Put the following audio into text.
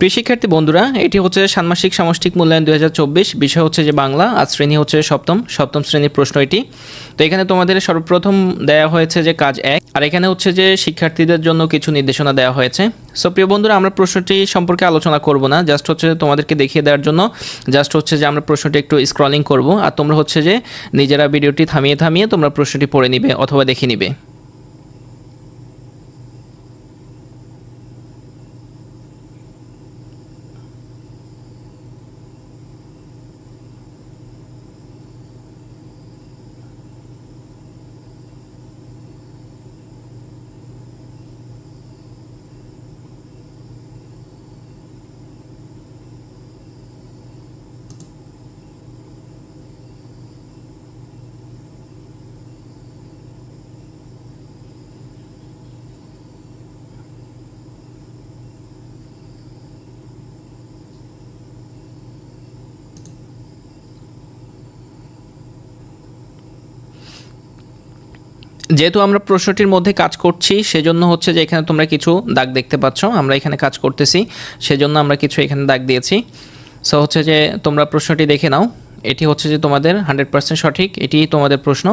প্রিয় শিক্ষার্থী বন্ধুরা, এটি হচ্ছে ষান্মাসিক সামষ্টিক মূল্যায়ন দুই হাজার চব্বিশ। বিষয় হচ্ছে যে বাংলা, আর শ্রেণি হচ্ছে সপ্তম। সপ্তম শ্রেণির প্রশ্ন এটি। তো এখানে তোমাদের সর্বপ্রথম দেওয়া হয়েছে যে কাজ এক, আর এখানে হচ্ছে যে শিক্ষার্থীদের জন্য কিছু নির্দেশনা দেওয়া হয়েছে। সো প্রিয় বন্ধুরা, আমরা প্রশ্নটি সম্পর্কে আলোচনা করব না জাস্ট হচ্ছে তোমাদেরকে দেখিয়ে দেওয়ার জন্য। জাস্ট হচ্ছে যে আমরা প্রশ্নটি একটু স্ক্রলিং করব, আর তোমরা হচ্ছে যে নিজেরা ভিডিওটি থামিয়ে থামিয়ে তোমরা প্রশ্নটি পড়ে নিবে অথবা দেখে নিবে। যেহেতু আমরা প্রশ্নটির মধ্যে কাজ করছি, সেজন্য হচ্ছে যে এখানে তোমরা কিছু দাগ দেখতে পাচ্ছ। আমরা এখানে কাজ করতেছি, সেজন্য আমরা কিছু এখানে দাগ দিয়েছি। সো হচ্ছে যে তোমরা প্রশ্নটি দেখে নাও। এটি হচ্ছে যে তোমাদের হান্ড্রেড পার্সেন্ট সঠিক এটি তোমাদের প্রশ্ন।